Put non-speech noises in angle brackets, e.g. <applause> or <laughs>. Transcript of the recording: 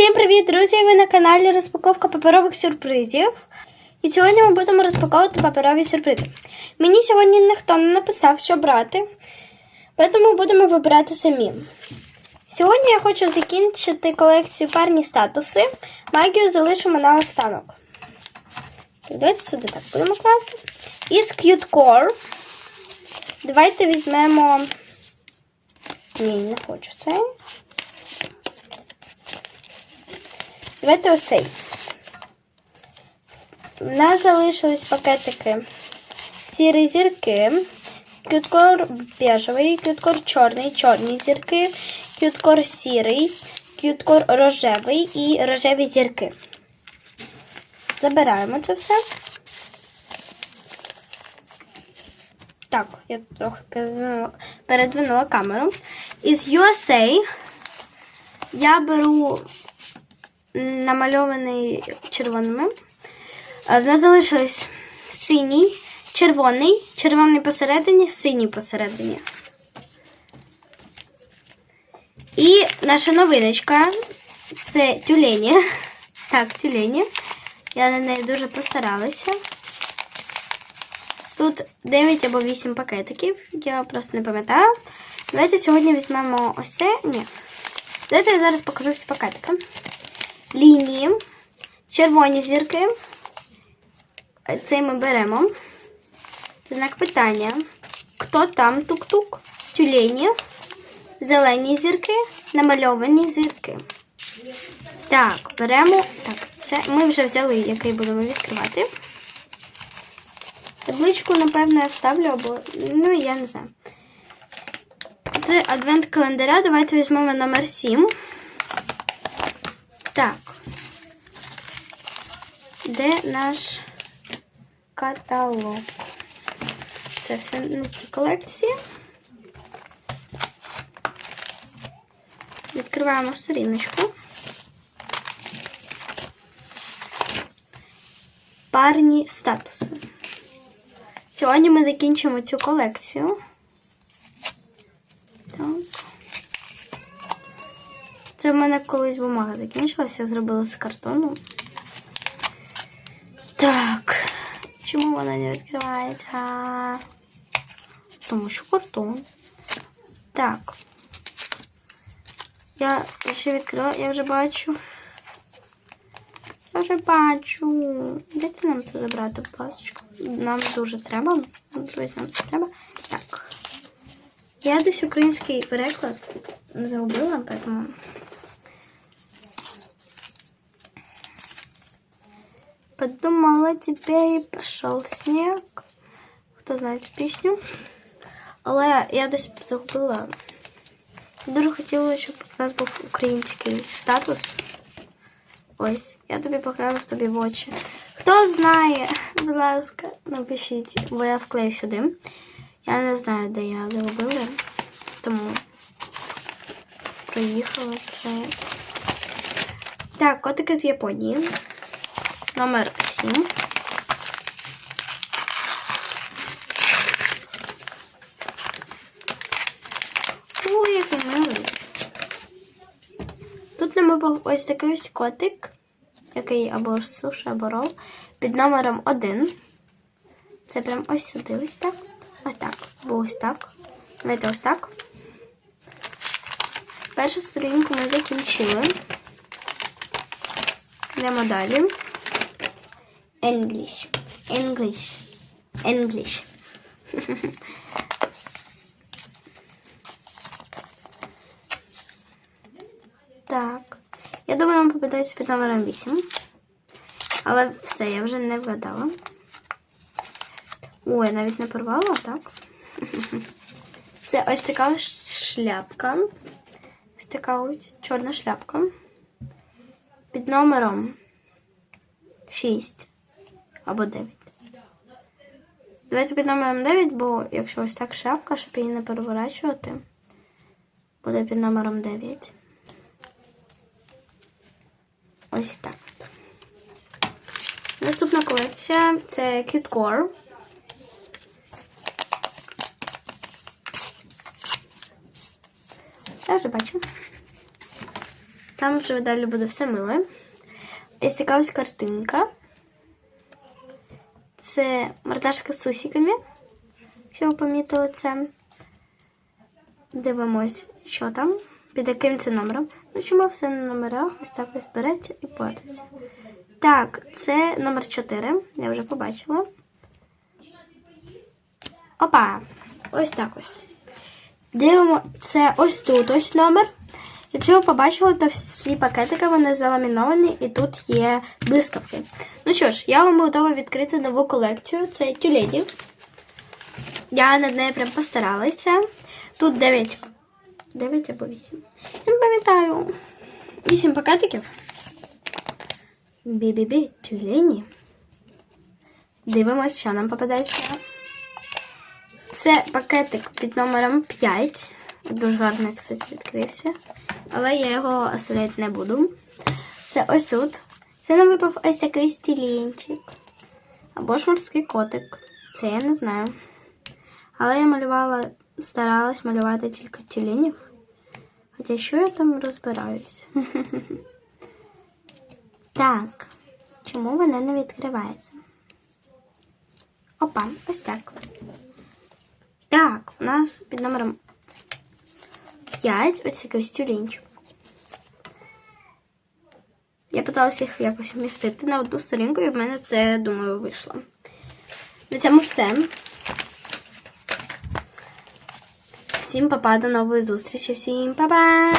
Всім привіт, друзі! Ви на каналі Розпаковка паперових сюрпризів. І сьогодні ми будемо розпаковувати паперові сюрпризи. Мені сьогодні ніхто не написав, що брати, тому будемо вибирати самі. Сьогодні я хочу закінчити колекцію парні статуси. Магію залишимо на останок. Давайте сюди так будемо класти. Із Cute Core. Давайте візьмемо. Ні, не хочу цей. Давайте ось цей. У нас залишились пакетики сірі зірки, кюткор бежевий, кюткор чорний, чорні зірки, кюткор сірий, кюткор рожевий і рожеві зірки. Забираємо це все. Так, я трохи передвинула камеру. Із USA я беру намальований червоними. В нас залишились синій, червоний, червоний посередині, синій посередині. І наша новиночка це тюлені. <laughs> Так, тюлені. Я на неї дуже постаралася. Тут 9 або 8 пакетиків, я просто не пам'ятаю. Давайте сьогодні візьмемо ось це. Ні. Давайте я зараз покажу всі пакетики лінії, червоні зірки. Цей ми беремо. Знак питання. Хто там тук-тук? Тюлені, зелені зірки, намальовані зірки. Так, беремо. Так, це ми вже взяли, який будемо відкривати. Табличку, напевно, я вставлю, або, ну, я не знаю. З адвент календаря давайте візьмемо номер 7. Так. Де наш каталог? Це все на цій колекції. Відкриваємо сторіночку. Парні статуси. Сьогодні ми закінчимо цю колекцію. Так. Це в мене колись бумага закінчилася, я зробила з картону. Так. Чому вона не відкривається? Тому що картон. Так. Я ще відкрила, я вже бачу. Я вже бачу. Дайте нам це забрати, ласка. Нам дуже треба. Друзі, нам це треба. Так. Я десь український переклад загубила, поэтому... Подумала тебе і пішов сніг. Хто знає цю пісню? Але я десь загубила. Дуже хотіла, щоб у нас був український статус. Ось, я тобі поглянув тобі в очі. Хто знає, будь ласка, напишіть, бо я вклею сюди. Я не знаю, де я загубила, тому проїхала це. Так, котики з Японії номер 7. Ой, який милий. Тут нам випав ось такий ось котик, який або суші, або рол, під номером 1. Це прям ось сюди, ось так. Ось так. Або ось так. Давайте ось так. Першу сторінку ми закінчили. Йдемо далі. English. English. English. так. Я думаю, нам попадається під номером 8. Але все, я вже не вгадала. Ой, навіть не порвала, так? Це ось така шляпка. Ось така ось чорна шляпка. Під номером 6 або 9. Давайте під номером 9, бо якщо ось так шапка, щоб її не переворачувати, буде під номером 9. Ось так. Наступна колекція це Cute Core. Я вже бачу. Там вже далі буде все миле. Ось така ось картинка. Це мордашка з сусіками. Якщо ви помітили це. Дивимось, що там. Під яким це номером. Ну, чому все на номерах? Ось так ось береться і платиться. Так, це номер 4. Я вже побачила. Опа! Ось так ось. Дивимо, це ось тут ось номер. Якщо ви побачили, то всі пакетики вони заламіновані і тут є блискавки. Ну що ж, я вам готова відкрити нову колекцію. Це тюледі. Я над нею прям постаралася. Тут 9. 9 або 8. Я не пам'ятаю. 8 пакетиків. Бі-бі-бі, тюлені. Дивимось, що нам попадається. Це пакетик під номером 5. Дуже гарно, кстати, відкрився. Але я його оставляти не буду. Це ось тут. Це нам випав ось такий стілінчик. Або ж морський котик. Це я не знаю. Але я малювала, старалась малювати тільки тюленів. Хоча що я там розбираюсь? <laughs> Так. Чому вона не відкривається? Опа, ось так. Так, у нас під номером 5 ось якийсь. Я пыталась їх якось вмістити на одну сторінку, і в мене це, думаю, вийшло. На цьому все. Всім па-па, до нової зустрічі. Всім па-па!